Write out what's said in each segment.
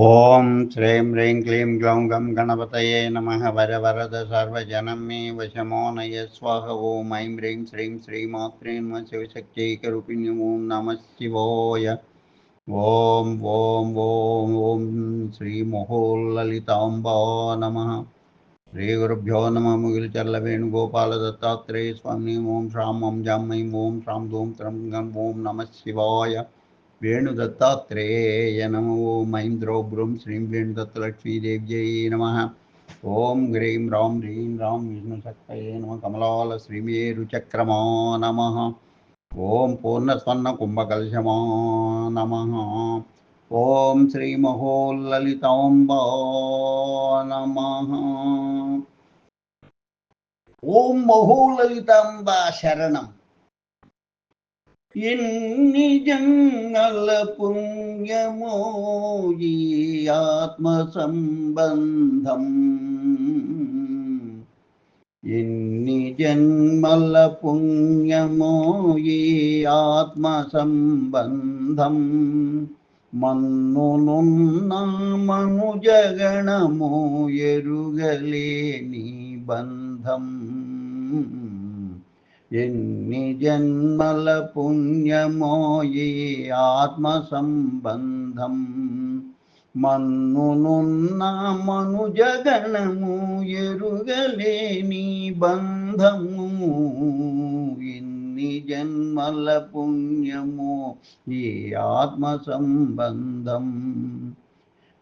ఓం శ్రీం హ్రీం క్లీం గ్లౌం గం గణపతయే నమ వర వరద సర్వజనం మే వశమో నయ స్వాహ ఓం ఐం హ్రీం శ్రీం శ్రీమాత్రే నమ శివశక్తైకరూపిణి ఓం నమ శివోయ ఓం ఓం ఓం ఓం శ్రీ మహోల్లలితాంబా నమ శ్రీ గురుభ్యో నమ ముగిలిచర్ల వేణుగోపాల దత్తాత్రేయ స్వామి ఓం శ్రాం ఓం జాం ఐం ఓం శ్రాం ధూం త్రం గం ఓం నమ శివాయ వేణుదత్తాత్రేయ నమ ఓం ఐం ద్రౌబ్రం శ్రీం వేణుదత్తలక్ష్మీదేవ్యై నమ ఓం హ్రీం రాం హ్రీం రాం విష్ణుశక్తయే నమ కమలాల శ్రీమేరుచక్రమా నమ ఓం పూర్ణస్వర్ణ కుంభకలశమా నమ ఓం శ్రీమహోల్లలితాంబా నమ ఓం మహోలలితాంబా శరణం ఎన్ని జన్మల పుణ్యమో ఈ ఆత్మ సంబంధం ఎన్ని జన్మల పుణ్యమో ఈ ఆత్మ సంబంధం మన్నునున్న మనుజగణము ఎరుగలేని బంధం. ఎన్ని జన్మల పుణ్యమో ఈ ఆత్మ సంబంధం మన్నునున్న మనుజగణము ఎరుగలేని బంధము. ఇన్ని జన్మల పుణ్యము ఈ ఆత్మ సంబంధం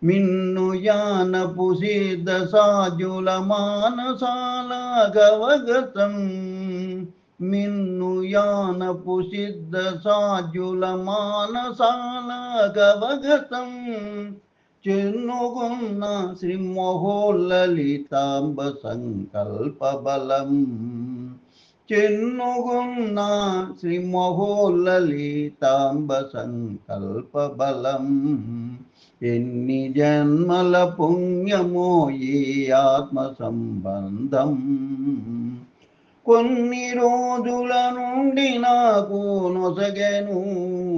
మిన్ను యాన సిద్ధ సాజుల మానసాల గవగతం. నిన్ను యానపు సిద్ధ సాజుల మానసాల గవగతం చెన్నుగున్న శ్రీ సంకల్ప బలం. చెన్నుగున్న శ్రీ సంకల్ప బలం. ఎన్ని జన్మల పుణ్యమో ఈ ఆత్మ సంబంధం. కొన్ని రోజుల నుండి నాకు నొసగెను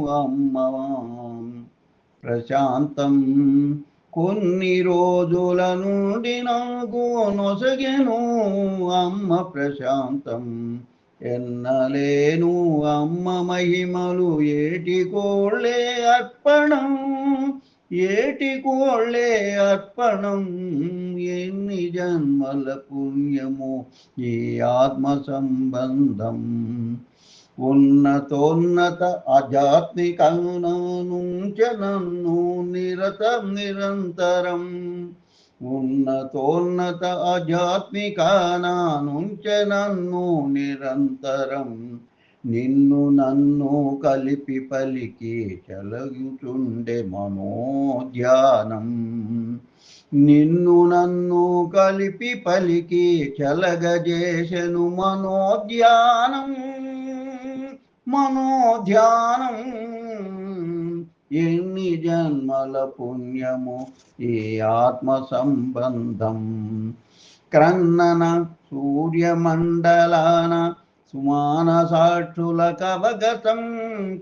అమ్మవా. ప్రశాంతం. కొన్ని రోజుల నుండి నాకు నొసగెను అమ్మ ప్రశాంతం. ఎన్నలేను అమ్మ మహిమలు ఏటి కోళ్ళే అర్పణం. ఏటి కోళ్ళే అర్పణం? ఎన్ని జన్మల పుణ్యము? ఈ ఆత్మ సంబంధం ఉన్నతోన్నత ఆధ్యాత్మికంచ నన్ను నిరతం నిరంతరం. ఉన్నతోన్నత ఆధ్యాత్మికానానుంచ నన్ను నిరంతరం. నిన్ను నన్ను కలిపి పలికి చలగుచుండే మనోధ్యానం. నిన్ను నన్ను కలిపి పలికి చలగజేసెను మనోధ్యానం. మనోధ్యానం. ఎన్ని జన్మల పుణ్యము ఈ ఆత్మ సంబంధం క్రన్నన సూర్యమండలాన సుమాన సాక్షుల కవగతం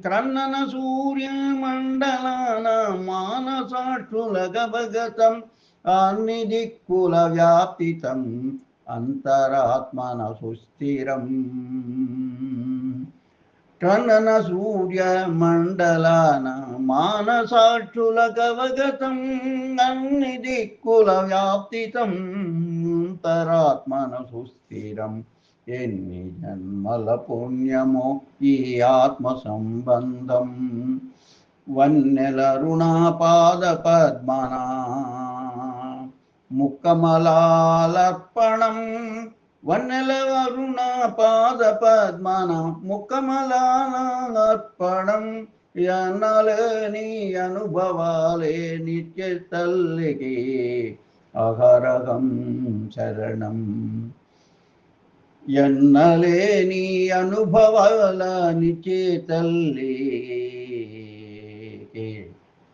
క్రన్నన సూర్యమండలాన మానసాక్షుల కవగతం అన్ని దిక్కుల వ్యాపితం అంతరాత్మన సుస్థిరం కన్నన సూర్య మండలాన మానసాక్షుల కవగతం అన్ని దిక్కుల వ్యాప్తితం అంతరాత్మన సుస్థిరం ఎన్ని జన్మల పుణ్యమో ఈ ఆత్మ సంబంధం వన్నెల రుణాపాద పద్మనా ముక్కమలాలర్పణం. వన్నెల వరుణ పాద పద్మన ముక్కమలాలర్పణం. ఎన్నలేని అనుభవాలే నిత్య తల్లికి అహరహం శరణం. ఎన్నలేని అనుభవాల నిత్య తల్లి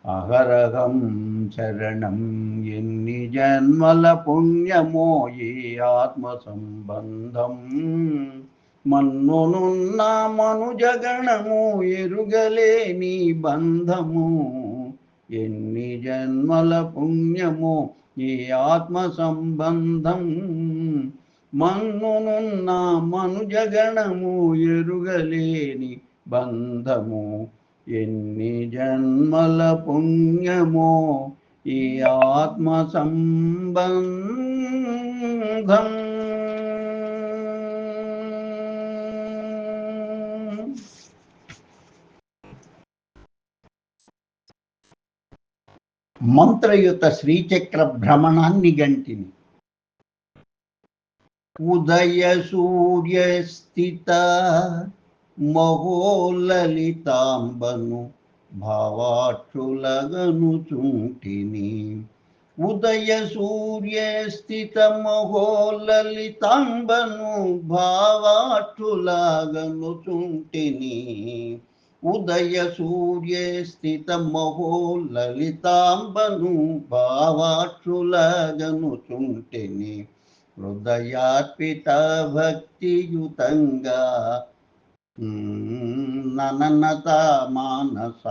అహరహం శరణం ఎన్ని జన్మల పుణ్యమో ఈ ఆత్మ సంబంధం మన్నునున్న మనుజగణము ఎరుగలేని బంధము. ఎన్ని జన్మల పుణ్యమో ఈ ఆత్మ సంబంధం మన్నునున్న మనుజగణము ఎరుగలేని బంధము. ఎన్ని జన్మల పుణ్యమో ఈ ఆత్మ సంబంధం. మంత్రయుత శ్రీచక్ర భ్రమణాన్ని గంటిని ఉదయ సూర్య మహోలలితాంబను భావాక్షులగను చుంటిని ఉదయ సూర్య స్థిత మహోలలితాంబను భావాక్షులగను చుంటిని ఉదయ సూర్య స్థిత మహోలలితాంబను భావాక్షులగను చుంటిని హృదయార్పిత భక్తియుతంగా నననత మానసానుతులంటిని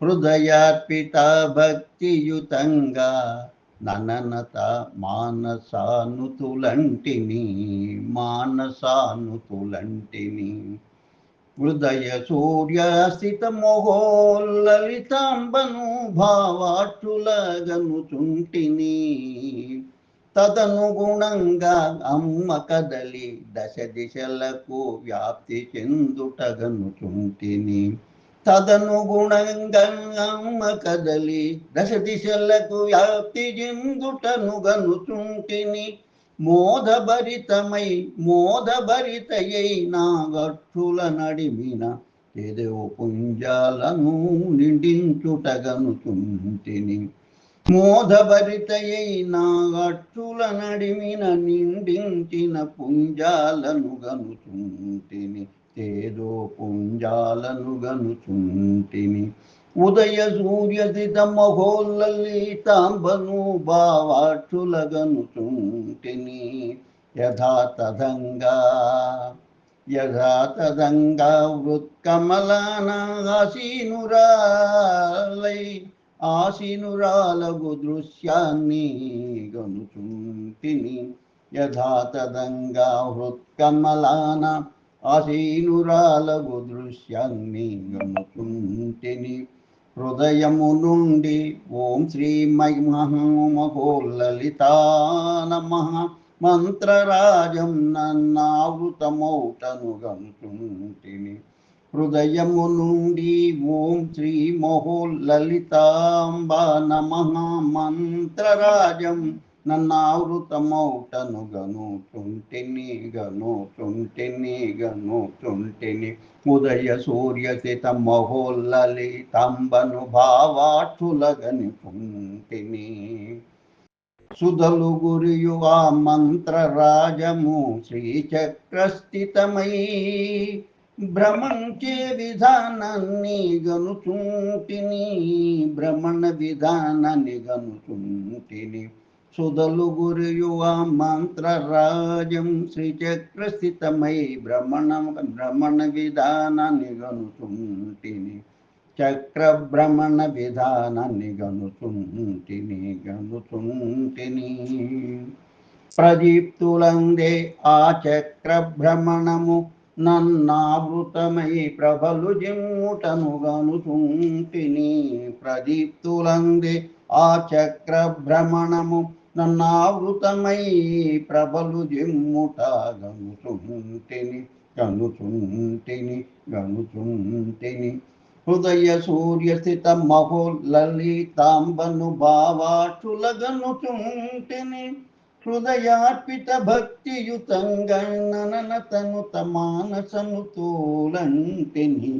హృదయార్పిత భక్తియుతంగా నననత మానసానుతులంటిని మానసానుతులంటిని హృదయ సూర్యాస్థిత మోహోల్లలితాంబను భావాక్షులగను చుంటిని తదనుగుణంగా అమ్మ కదలి దశ దిశలకు వ్యాప్తి చెందుటగను చుంటిని తదనుగుణంగా అమ్మ కదలి దశ దిశలకు వ్యాప్తి చెందుటను గనుచుంటిని మోదభరితమై మోదభరితయై నా గట్టుల నడిమిన ఏదేవు పుంజాలను నిండించుటగను చుంటిని మోదభరితయై నా గట్టుల నడిమిన నిండించిన పుంజాలను గనుచుంటిని ఏదో పుంజాలను గనుచుంటిని ఉదయ సూర్యదిత మహోల్లలితాంబను భావాక్షులగనుచుంటిని యథాతథంగా యథాతథంగా వృత్కమలానాసీనురాలై ఆసీనురాలగు దృశ్యాన్ని గనుచుంటిని. యథాతథంగా హృత్కమలాన ఆసీనురాలగు దృశ్యాన్ని గనుచుంటిని. హృదయము నుండి ఓం శ్రీ మహోల్లలితా నమ మంత్రరాజం నన్నావృతమౌటనుగంతుంటిని హృదయము నుండి ఓం శ్రీ మహోల్లలితాంబ నమ. మంత్రరాజం నన్నావృతమౌటను గను చుంటిని గను చుంటిని గను చుంటిని ఉదయ సూర్యసిత మహోల్లలి తంబను భావాఠులగని చుంటిని సుధలు గురియు ఆ మంత్రరాజము శ్రీచక్రస్థితమై భ్రమంచే విధానాన్ని గనుచుంటిని భ్రమణ విధానాన్ని గనుచుంటిని సుధలు గురియు మంత్రరాజం శ్రీచక్రస్థితమై భ్రమణ భ్రమణ విధానాన్ని గనుచుంటిని చక్ర భ్రమణ విధానాన్ని గనుతుంటిని. గనుతుంటిని ప్రదీప్తులందే ఆ చక్ర భ్రమణము నన్నావృతమై ప్రభలు జిమ్ముటను గనుతుంటిని. ప్రదీప్తులందే ఆ చక్ర భ్రమణము నన్నావృతమై ప్రభలు జిమ్ముట గనుచుంటిని గనుచుంటిని. గనుచుంటిని హృదయ సూర్యస్థిత మహోల్లలితాంబను భావాక్షులగనుచుంటిని హృదయార్పిత భక్తియుతంగణనతను తమానసను తోలంటిని.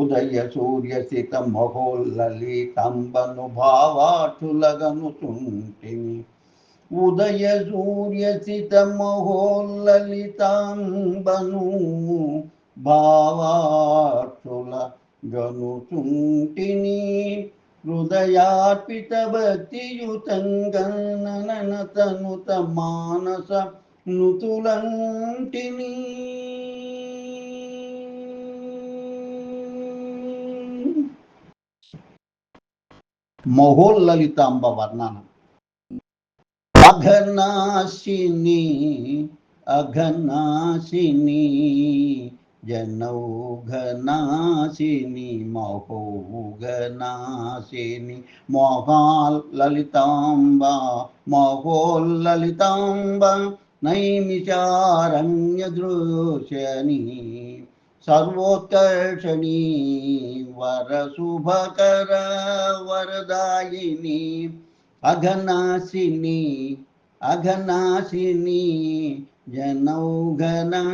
ఉదయ సూర్యస్థిత మహోల్లలితాంబను భావాక్షులగనుచుంటిని ఉదయ సూర్య సూర్యస్థిత మహోల్లలితాంబను భావాక్షుల గనుచుంటిని హృదయార్పిత భక్తియుతంగనతనుత మానస నుతులంటిని. మహోల్లలితాంబ వర్ణనం. అఘనాశిని అఘనాశిని జనౌఘనాశిని మహోఘనాశిని మోహాల్ లలితాంబ మహోల్లలితాంబ నైమిచారణ్యదృశని సర్వోత్కర్షణి వరశుభకర వరదాయిని అఘనాశిని అఘనాశిని జనౌఘనాశిని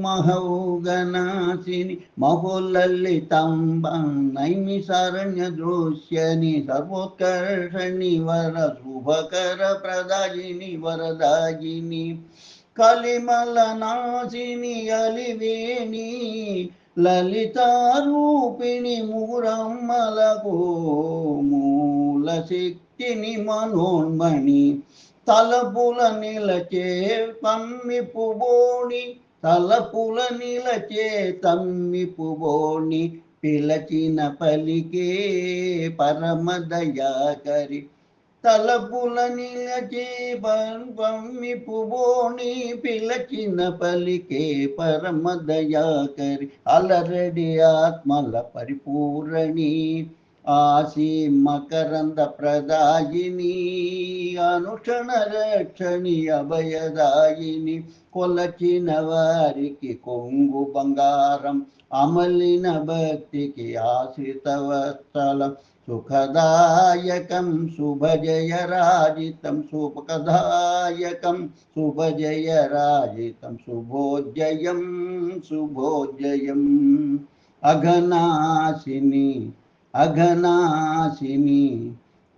మహౌఘనాశిని మహోల్లలితాంబ నైమిసారణ్య దృశ్యని సర్వోత్కర్షణి వర కలిమల ప్రదాయిని అలివేణి లలితారూపిణి మూరమ్మలకు మూల శక్తిని మనోన్మణి తలపుల నిలచే తమ్మి పుబోణి తలపుల నిలచే తమ్మి పుబోణి పిలచిన పలికే పరమదయాకరి తలపుల నిలచే పంపమ్మి పుబోణి పిలచిన పలికే పరమదయాకరి అలరడి ఆత్మల పరిపూరణి ఆసి మకరంద ప్రదాయిని అనుక్షణ రక్షణి అభయదాయిని కొలచిన వారికి కొంగు బంగారం అమలిన భక్తికి ఆశ్రితవత్సలం సుఖదాయకం శుభజయరాజితం సుఖదాయకం శుభజయరాజితం శుభోజయం శుభోజయం అఘనాశిని అఘనాశిని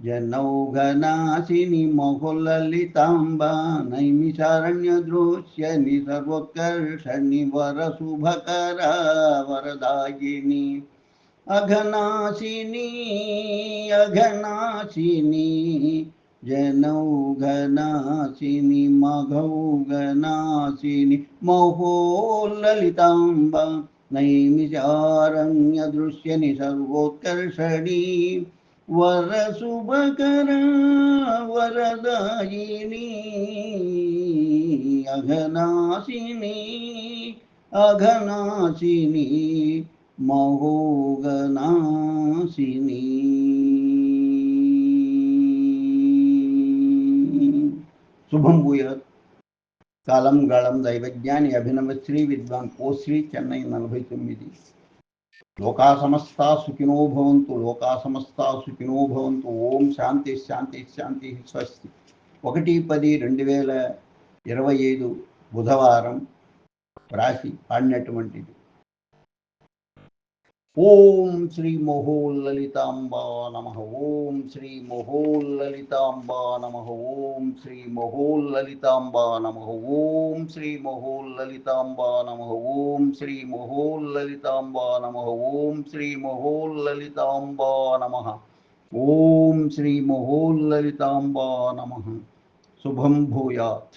జనౌఘనాశిని మహులలితాంబ నైమిషారణ్య దృశ్యని సర్వోత్కర్షణి వరశుభకర వరదాయిని అఘనాశిని అఘనాశిని జనౌఘనాశిని మఘౌఘనాశిని మహోల్లలితాంబ నైమిషారణ్య దృశ్యని సర్వోత్కర్షణి వరశుభకర వరదాయిని అఘనాశిని అఘనాశిని మహోగనాశిని. శుభం భూయత్. కాలం గళం దైవజ్ఞాని అభినవ శ్రీ విద్వాన్ కోశ్రీ చెన్నై నలభై తొమ్మిది లోకా సమస్త సుఖినో భవంతు లోకా సమస్త సుఖినో భవంతు. ఓం శాంతి శాంతి శాంతి స్వస్తి. ఒకటి పది రెండు వేల ఇరవై ఐదు బుధవారం రాశి పాడినటువంటిది. ఓం శ్రీ మహోల్లలితాంబా నమ. ఓం శ్రీ మహోల్లలితాంబా నమ. ఓం శ్రీ మహోల్లలితాంబా నమ. ఓం శ్రీ మహోల్లలితాంబా నమ. ఓం శ్రీ మహోల్లలితాంబా నమ. ఓం శ్రీ మహోల్లలితాంబా నమ. ఓం శ్రీ మహోల్లలితాంబా నమ. శుభం భూయాత్.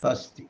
స్వస్తి.